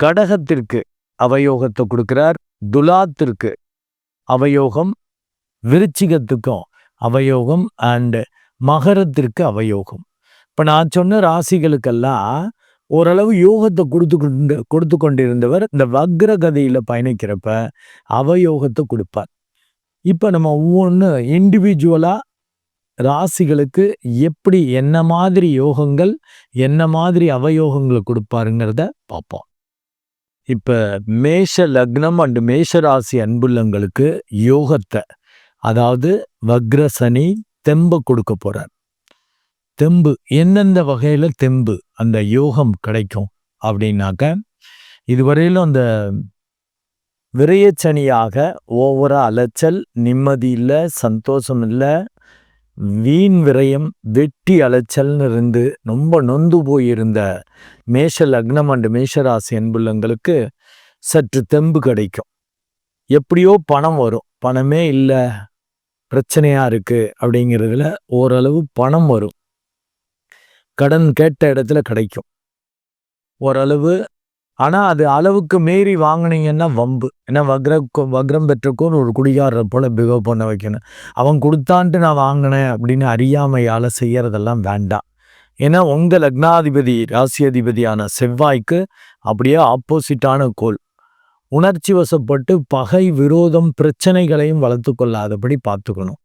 கடகத்திற்கு அவயோகத்தை கொடுக்கிறார் துலாத்திற்கு அவயோகம் விருச்சிகத்துக்கும் அவயோகம் அண்டு மகரத்திற்கு அவயோகம். இப்போ நான் சொன்ன ராசிகளுக்கெல்லாம் ஓரளவு யோகத்தை கொடுத்து கொண்டு கொடுத்து கொண்டிருந்தவர் இந்த வக்ரகதையில் பயணிக்கிறப்ப அவயோகத்தை கொடுப்பார். இப்போ நம்ம ஒவ்வொன்று இண்டிவிஜுவலாக ராசிகளுக்கு எப்படி என்ன மாதிரி யோகங்கள் என்ன மாதிரி அவயோகங்களை கொடுப்பாருங்கிறத பார்ப்போம். இப்போ மேஷ லக்னம் அண்டு மேஷ ராசி அன்புள்ளங்களுக்கு யோகத்தை அதாவது வக்ர சனி கொடுக்க போகிறார் தெம்பு எந்தெந்த வகையில் தெம்பு அந்த யோகம் கிடைக்கும் அப்படின்னாக்க இதுவரையிலும் அந்த விரயச்சனியாக ஓவரா அலைச்சல் நிம்மதி இல்லை சந்தோஷம் இல்லை வீண் விரயம் வெட்டி அலைச்சல்னு இருந்து ரொம்ப நொந்து போயிருந்த மேஷ லக்னம் அண்டு மேஷராசி அன்புள்ளங்களுக்கு சற்று தெம்பு கிடைக்கும். எப்படியோ பணம் வரும். பணமே இல்லை பிரச்சனையாக இருக்குது அப்படிங்கிறதுல ஓரளவு பணம் வரும். கடன் கேட்ட இடத்துல கிடைக்கும். ஓரளவு ஆனால் அது அளவுக்கு மீறி வாங்கினீங்கன்னா வம்பு. ஏன்னா வக்ர வக்ரம் பெற்றக்கும் ஒரு குடிகாரரை போல் பிகவ் பண்ண வைக்கணும். அவன் கொடுத்தான்ட்டு நான் வாங்கினேன் அப்படின்னு அறியாமையால் செய்கிறதெல்லாம் வேண்டாம். ஏன்னா உங்கள் லக்னாதிபதி ராசி அதிபதியான செவ்வாய்க்கு அப்படியே ஆப்போசிட்டான கோல் உணர்ச்சி வசப்பட்டு பகை விரோதம் பிரச்சனைகளையும் வளர்த்து கொள்ளாதபடி பார்த்துக்கணும்.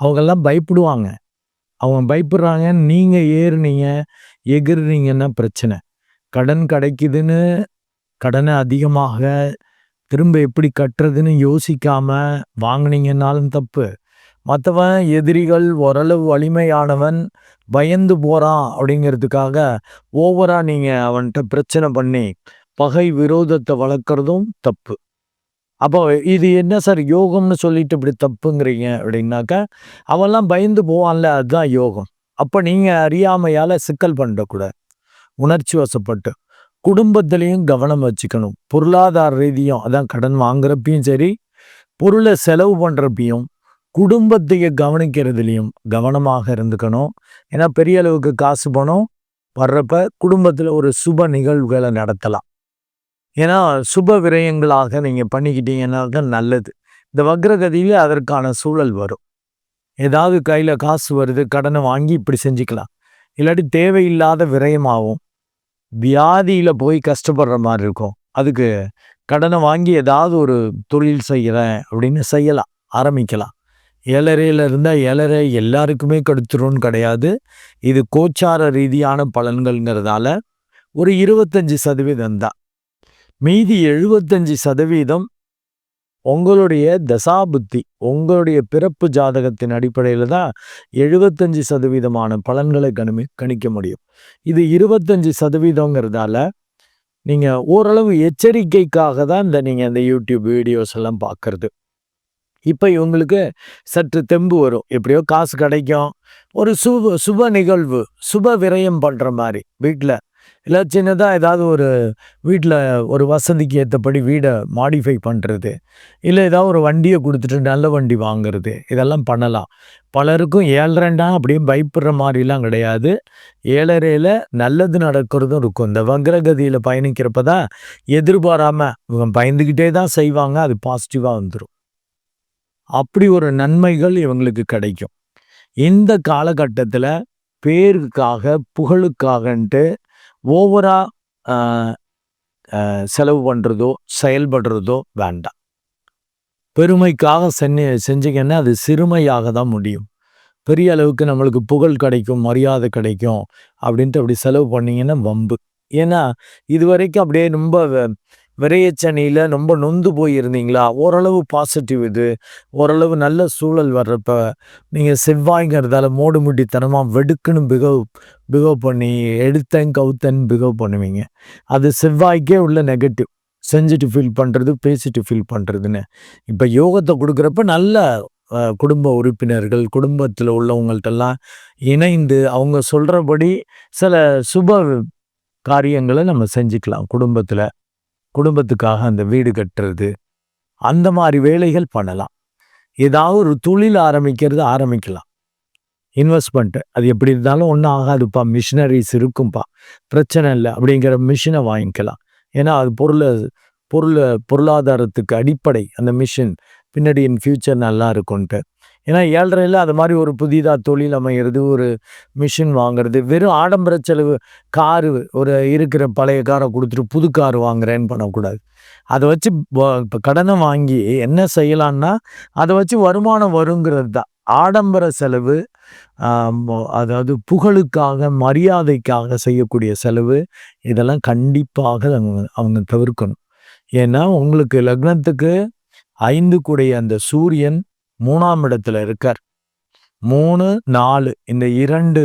அவங்கெல்லாம் பயப்படுவாங்க. அவங்க பயப்படுறாங்க நீங்கள் ஏறுனீங்க எகிர்றீங்கன்னா பிரச்சனை. கடன் கிடைக்குதுன்னு கடனை அதிகமாக திரும்ப எப்படி கட்டுறதுன்னு யோசிக்காம வாங்கினீங்கன்னாலும் தப்பு. மற்றவன் எதிரிகள் ஓரளவு வலிமையானவன் பயந்து போகிறான் அப்படிங்கிறதுக்காக ஓவராக நீங்கள் அவன்கிட்ட பிரச்சனை பண்ணி பகை விரோதத்தை வளர்க்குறதும் தப்பு. அப்போ இது என்ன சார் யோகம்னு சொல்லிட்டு இப்படி தப்புங்கிறீங்க அப்படின்னாக்கா அவெல்லாம் பயந்து போவான்ல அதுதான் யோகம். அப்போ நீங்கள் அறியாமையால் சிக்கல் பண்ணிடக்கூடாது உணர்ச்சி வசப்பட்டு குடும்பத்திலையும் கவனம் வச்சுக்கணும். பொருளாதார ரீதியும் அதான் கடன் வாங்குறப்பையும் சரி பொருளை செலவு பண்ணுறப்பையும் குடும்பத்தைய கவனிக்கிறதுலையும் கவனமாக இருந்துக்கணும். ஏன்னா பெரிய அளவுக்கு காசு பணம் வர்றப்ப குடும்பத்தில் ஒரு சுப நிகழ்வுகளை நடத்தலாம். ஏன்னா சுப விரயங்களாக நீங்கள் பண்ணிக்கிட்டீங்கன்னா தான் நல்லது. இந்த வக்ரகதியில் அதற்கான சூழல் வரும். ஏதாவது கையில் காசு வருது கடனை வாங்கி இப்படி செஞ்சுக்கலாம். இல்லாட்டி தேவையில்லாத விரயமாகும் வியாதியில் போய் கஷ்டப்படுற மாதிரி இருக்கும். அதுக்கு கடனை வாங்கி ஏதாவது ஒரு தொழில் செய்கிறேன் அப்படின்னு செய்யலாம் ஆரம்பிக்கலாம். ஏழரையில் இருந்தால் ஏழரை எல்லாருக்குமே கெடுத்துரும்னு கிடையாது. இது கோச்சார ரீதியான பலன்கள்ங்கிறதால ஒரு இருபத்தஞ்சி சதவீதம் தான். மீதி எழுபத்தஞ்சி சதவீதம் உங்களுடைய தசாபுத்தி உங்களுடைய பிறப்பு ஜாதகத்தின் அடிப்படையில் தான் எழுபத்தஞ்சு சதவீதமான பலன்களை கணி கணிக்க முடியும். இது இருபத்தஞ்சு சதவீதங்கிறதால நீங்கள் ஓரளவு எச்சரிக்கைக்காக தான் இந்த நீங்கள் இந்த யூடியூப் வீடியோஸ் எல்லாம் பார்க்குறது இப்போ இவங்களுக்கு சற்று தெம்பு வரும். எப்படியோ காசு கிடைக்கும். ஒரு சுப சுப நிகழ்வு சுப விரயம் பண்ணுற மாதிரி வீட்டில் இல்லை சின்னதாக ஏதாவது ஒரு வீட்டில் ஒரு வசதிக்கு ஏற்றபடி வீடை மாடிஃபை பண்ணுறது இல்லை ஏதாவது ஒரு வண்டியை கொடுத்துட்டு நல்ல வண்டி வாங்குறது. இதெல்லாம் பண்ணலாம். பலருக்கும் ஏழரைண்டா அப்படியே பயப்படுற மாதிரிலாம் கிடையாது. ஏழரையில் நல்லது நடக்கிறதும் இருக்கும். இந்த வக்ரகதியில் பயணிக்கிறப்ப தான் எதிர்பாராமல் இவங்க பயந்துக்கிட்டே தான் செய்வாங்க. அது பாசிட்டிவாக வந்துடும் அப்படி ஒரு நன்மைகள் இவங்களுக்கு கிடைக்கும். இந்த காலகட்டத்தில் பேருக்காக புகழுக்காகன்ட்டு ஓவராக செலவு பண்ணுறதோ செயல்படுறதோ வேண்டாம். பெருமைக்காக செஞ்சு செஞ்சீங்கன்னா அது சிறுமையாக தான் முடியும். பெரிய அளவுக்கு நம்மளுக்கு புகழ் கிடைக்கும் மரியாதை கிடைக்கும் அப்படின்ட்டு அப்படி செலவு பண்ணிங்கன்னா வம்பு. ஏன்னா இது வரைக்கும் அப்படியே ரொம்ப விரையச்சனியில் ரொம்ப நொந்து போயிருந்தீங்களா? ஓரளவு பாசிட்டிவ் இது. ஓரளவு நல்ல சூழல் வர்றப்ப நீங்கள் செவ்வாய்ங்கிறதால மோடு முட்டித்தனமாக வெடுக்குன்னு பிகவ் பிகவ் பண்ணி எடுத்தேன் கவுத்தன் பிகவ் பண்ணுவீங்க. அது செவ்வாய்க்கே உள்ள நெகட்டிவ் செஞ்சுட்டு ஃபீல் பண்ணுறது பேசிட்டு ஃபீல் பண்ணுறதுன்னு இப்போ யோகத்தை கொடுக்குறப்ப நல்ல குடும்ப உறுப்பினர்கள் குடும்பத்தில் உள்ளவங்கள்ட்டெல்லாம் இணைந்து அவங்க சொல்கிறபடி சில சுப காரியங்களை நம்ம செஞ்சுக்கலாம் குடும்பத்தில். குடும்பத்துக்காக அந்த வீடு கட்டுறது அந்த மாதிரி வேலைகள் பண்ணலாம். ஏதாவது ஒரு தொழில் ஆரம்பிக்கிறது ஆரம்பிக்கலாம். இன்வெஸ்ட்மெண்ட்டு அது எப்படி இருந்தாலும் ஒன்றும் ஆகாதுப்பா. மிஷினரிஸ் இருக்கும்ப்பா பிரச்சனை இல்லை. அப்படிங்கிற மிஷினை வாங்கிக்கலாம். ஏன்னா அது பொருளை பொருள் பொருளாதாரத்துக்கு அடிப்படை. அந்த மிஷின் பின்னாடி என் ஃப்யூச்சர் நல்லா இருக்கும்ன்ட்டு. ஏன்னா ஏழ்றையில் அது மாதிரி ஒரு புதிதாக தொழில் அமைகிறது ஒரு மிஷின் வாங்குறது வெறும் ஆடம்பர செலவு காரு ஒரு இருக்கிற பழைய காரை கொடுத்துட்டு புது கார் வாங்குறேன்னு பண்ணக்கூடாது. அதை வச்சு இப்போ கடனை வாங்கி என்ன செய்யலான்னா அதை வச்சு வருமானம் வருங்கிறது தான். ஆடம்பர செலவு அதாவது புகழுக்காக மரியாதைக்காக செய்யக்கூடிய செலவு இதெல்லாம் கண்டிப்பாக அவங்க அவங்க தவிர்க்கணும். ஏன்னா உங்களுக்கு லக்னத்துக்கு ஐந்து கூடிய அந்த சூரியன் மூணாம் இடத்துல இருக்கார். மூணு நாலு இந்த இரண்டு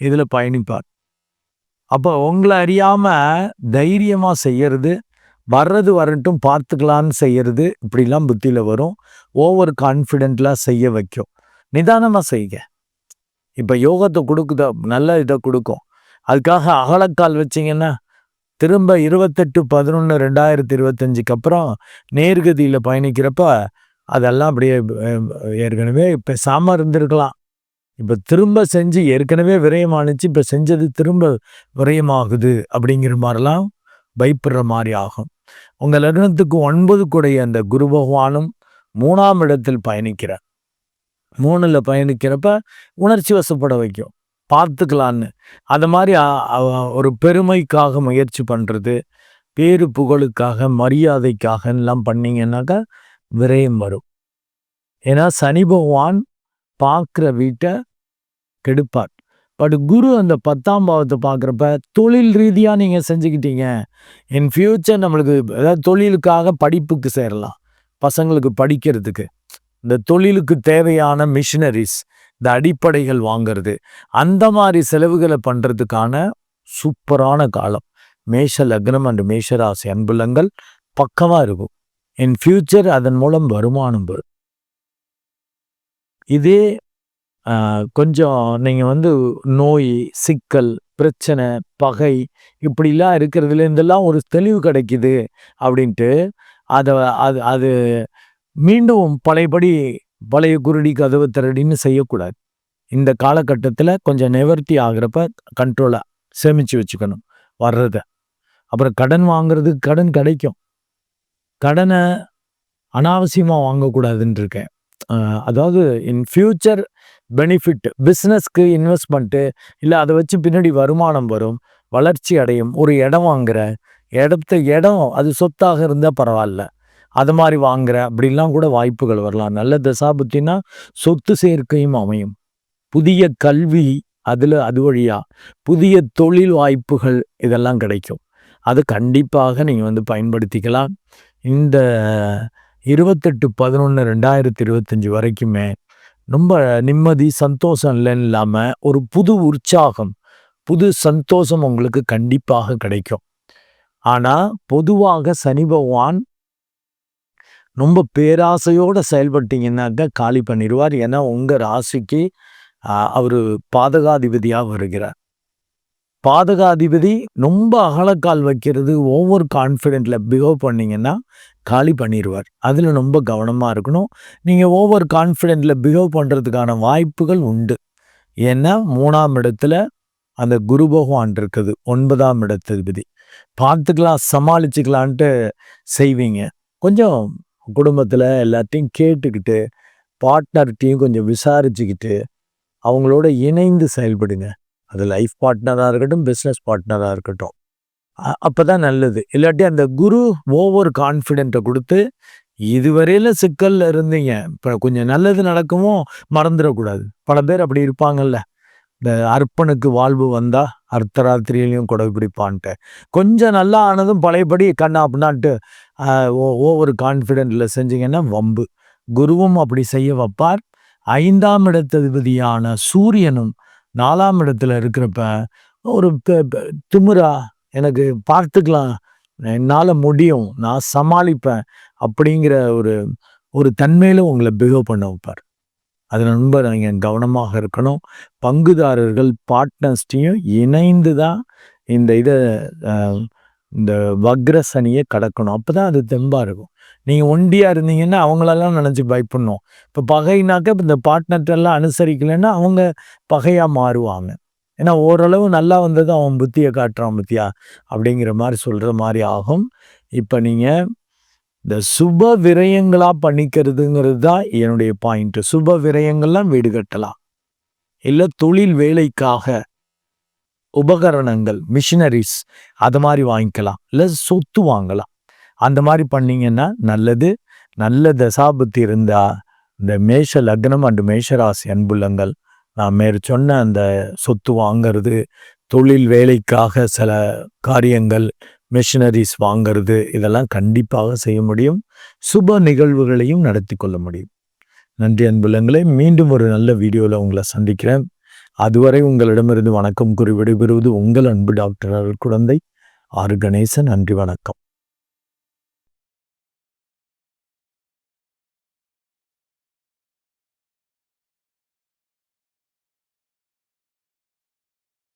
இதில் பயணிப்பார். அப்போ உங்களை அறியாமல் தைரியமாக செய்யறது வர்றது வரட்டும் பார்த்துக்கலான்னு செய்யறது இப்படிலாம் புத்தியில் வரும். ஓவர் கான்ஃபிடென்ட்லாம் செய்ய வைக்கும். நிதானமாக செய்க இப்போ யோகத்தை கொடுக்குத நல்ல இதை கொடுக்கும். அதுக்காக அகலக்கால் வச்சிங்கன்னா திரும்ப இருபத்தெட்டு பதினொன்று ரெண்டாயிரத்தி இருபத்தஞ்சுக்கு அப்புறம் நேர்கதியில் பயணிக்கிறப்ப அதெல்லாம் அப்படியே ஏற்கனவே பேசாமல் இருந்திருக்கலாம். இப்போ திரும்ப செஞ்சு ஏற்கனவே விரயமானுச்சு இப்போ செஞ்சது திரும்ப விரயமாகுது அப்படிங்கிற மாதிரிலாம் பயப்படுற மாதிரி ஆகும். உங்கள் லக்னத்துக்கு ஒன்பது கூடைய அந்த குரு பகவானும் மூணாம் இடத்தில் பயணிக்கிறார். மூணில் பயணிக்கிறப்ப உணர்ச்சி வசப்பட வைக்கும். பார்த்துக்கலான்னு. அது மாதிரி ஒரு பெருமைக்காக முயற்சி பண்ணுறது பேரு புகழுக்காக மரியாதைக்காக எல்லாம் பண்ணீங்கன்னாக்கா விரயம் வரும். ஏன்னா சனி பகவான் பார்க்குற வீட்டை கெடுப்பார். பட் குரு அந்த பத்தாம் பாவத்தை பார்க்குறப்ப தொழில் ரீதியாக நீங்கள் செஞ்சுக்கிட்டீங்க. இன் ஃப்யூச்சர் நம்மளுக்கு ஏதாவது தொழிலுக்காக படிப்புக்கு சேரலாம். பசங்களுக்கு படிக்கிறதுக்கு. இந்த தொழிலுக்கு தேவையான மிஷினரிஸ் இந்த அடிப்படைகள் வாங்கிறது. அந்த மாதிரி செலவுகளை பண்ணுறதுக்கான சூப்பரான காலம். மேஷ லக்னம் அண்ட் மேஷராசி அன்புலங்கள் பக்கமாக இருக்கும். இன் ஃப்யூச்சர் அதன் மூலம் வருமானம் வரும். இதே கொஞ்சம் நீங்கள் வந்து நோய் சிக்கல் பிரச்சனை பகை இப்படிலாம் இருக்கிறதுல இருந்தெல்லாம் ஒரு தெளிவு கிடைக்குது அப்படின்ட்டு அதை அது அது மீண்டும் பழையபடி பழைய குருடி கதவு திரடின்னு செய்யக்கூடாது. இந்த காலகட்டத்தில் கொஞ்சம் நிவர்த்தி ஆகிறப்ப கண்ட்ரோலாக சேமித்து வச்சுக்கணும் வர்றத. அப்புறம் கடன் வாங்குறதுக்கு கடன் கிடைக்கும். கடனை அனாவசியமாக வாங்கக்கூடாதுன்னு இருக்கேன் அதாவது இன் ஃப்யூச்சர் பெனிஃபிட் பிஸ்னஸ்க்கு இன்வெஸ்ட்மெண்ட்டு இல்லை அதை வச்சு பின்னாடி வருமானம் வரும் வளர்ச்சி அடையும் ஒரு இடம் வாங்குற இடத்த இடம் அது சொத்தாக இருந்தால் பரவாயில்ல. அது மாதிரி வாங்குற அப்படிலாம் கூட வாய்ப்புகள் வரலாம். நல்ல தசாபுத்தினா சொத்து சேர்க்கையும் அமையும். புதிய கல்வி அதில் அது வழியாக புதிய தொழில் வாய்ப்புகள் இதெல்லாம் கிடைக்கும். அது கண்டிப்பாக நீங்கள் வந்து பயன்படுத்திக்கலாம். இந்த இருபத்தெட்டு பதினொன்று ரெண்டாயிரத்தி இருபத்தஞ்சி வரைக்குமே ரொம்ப நிம்மதி சந்தோஷம் இல்லைன்னு இல்லாமல் ஒரு புது உற்சாகம் புது சந்தோஷம் உங்களுக்கு கண்டிப்பாக கிடைக்கும். ஆனால் பொதுவாக சனி பகவான் ரொம்ப பேராசையோடு செயல்பட்டீங்கன்னாக்க காலி பண்ணிடுவார் ஏன்னா உங்கள் ராசிக்கு அவர் பாதகாதிபதியாக வருகிறார். பாதகாதிபதி ரொம்ப அகலக்கால் வைக்கிறது ஓவர் கான்ஃபிடென்ட்ல பிஹேவ் பண்ணிங்கன்னா காலி பண்ணிடுவார் அதில் ரொம்ப கவனமாக இருக்கணும். நீங்கள் ஓவர் கான்ஃபிடென்ட்ல பிஹேவ் பண்ணுறதுக்கான வாய்ப்புகள் உண்டு. ஏன்னா மூணாம் இடத்துல அந்த குரு பகவான் இருக்குது ஒன்பதாம் இடத்திபதி பார்த்துக்கலாம் சமாளிச்சுக்கலான்ட்டு செய்வீங்க. கொஞ்சம் குடும்பத்தில் எல்லாத்தையும் கேட்டுக்கிட்டு பார்ட்னர்கிட்டையும் கொஞ்சம் விசாரிச்சுக்கிட்டு அவங்களோட இணைந்து செயல்படுங்க. அது லைஃப் பார்ட்னராக இருக்கட்டும் பிஸ்னஸ் பார்ட்னராக இருக்கட்டும். அப்போ தான் நல்லது. இல்லாட்டி அந்த குரு ஓவர் கான்ஃபிடென்ட்டை கொடுத்து இதுவரையில சிக்கலில் இருந்தீங்க. இப்போ கொஞ்சம் நல்லது நடக்குமோ? மறந்துடக்கூடாது. பல பேர் அப்படி இருப்பாங்கல்ல. இந்த அர்ப்பனுக்கு வாழ்வு வந்தால் அர்த்தராத்திரியிலையும் கொடை பிடிப்பான்ட்டு. கொஞ்சம் நல்லா ஆனதும் பழையபடி கண்ணா அப்படின்னாட்டு ஓவர் கான்ஃபிடென்ட்டில் செஞ்சீங்கன்னா வம்பு. குருவும் அப்படி செய்ய வைப்பார். ஐந்தாம் இடத்ததிபதியான சூரியனும் நாலாம் இடத்துல இருக்கிறப்ப ஒரு திமுறா எனக்கு பார்த்துக்கலாம் என்னால் முடியும் நான் சமாளிப்பேன் அப்படிங்கிற ஒரு ஒரு தன்மையில் உங்களை பிஹேவ் பண்ண வைப்பார். அது ரொம்ப நீங்கள் கவனமாக இருக்கணும். பங்குதாரர்கள் பார்ட்னர்ஸ்டையும் இணைந்து தான் இந்த இதை இந்த வக்ர சனியை கடக்கணும். அப்போ தான் அது தெம்பாக இருக்கும். நீங்கள் ஒண்டியாக இருந்தீங்கன்னா அவங்களெல்லாம் நினச்சி பயப்படணும். இப்போ பகைனாக்க இந்த பார்ட்னர்ட்டெல்லாம் அனுசரிக்கலைன்னா அவங்க பகையாக மாறுவாங்க. ஏன்னா ஓரளவு நல்லா வந்தது அவன் புத்தியை காட்டுறான் புத்தியா? அப்படிங்கிற மாதிரி சொல்கிற மாதிரி ஆகும். இப்போ நீங்கள் இந்த சுப விரயங்களாக பண்ணிக்கிறதுங்கிறது தான் என்னுடைய பாயிண்ட்டு சுப விரயங்கள்லாம் வீடு கட்டலாம். இல்லை தொழில் வேலைக்காக உபகரணங்கள் மிஷினரிஸ் அது மாதிரி வாங்கிக்கலாம். இல்லை சொத்து வாங்கலாம். அந்த மாதிரி பண்ணிங்கன்னா நல்லது. நல்ல தசாபத்தி இருந்தால் இந்த மேஷ லக்னம் அண்டு மேஷராசி அன்புள்ளங்கள் நான் மேற் சொன்ன அந்த சொத்து வாங்கிறது தொழில் வேலைக்காக சில காரியங்கள் மிஷினரிஸ் வாங்கிறது இதெல்லாம் கண்டிப்பாக செய்ய முடியும். சுப நிகழ்வுகளையும் நடத்தி கொள்ள முடியும். நன்றி அன்புள்ளங்களே மீண்டும் ஒரு நல்ல வீடியோவில் உங்களை சந்திக்கிறேன். அதுவரை உங்களிடமிருந்து வணக்கம் கூறி விடைபெறுவது உங்கள் அன்பு டாக்டர் குழந்தை ஆறு கணேசன் நன்றி வணக்கம்.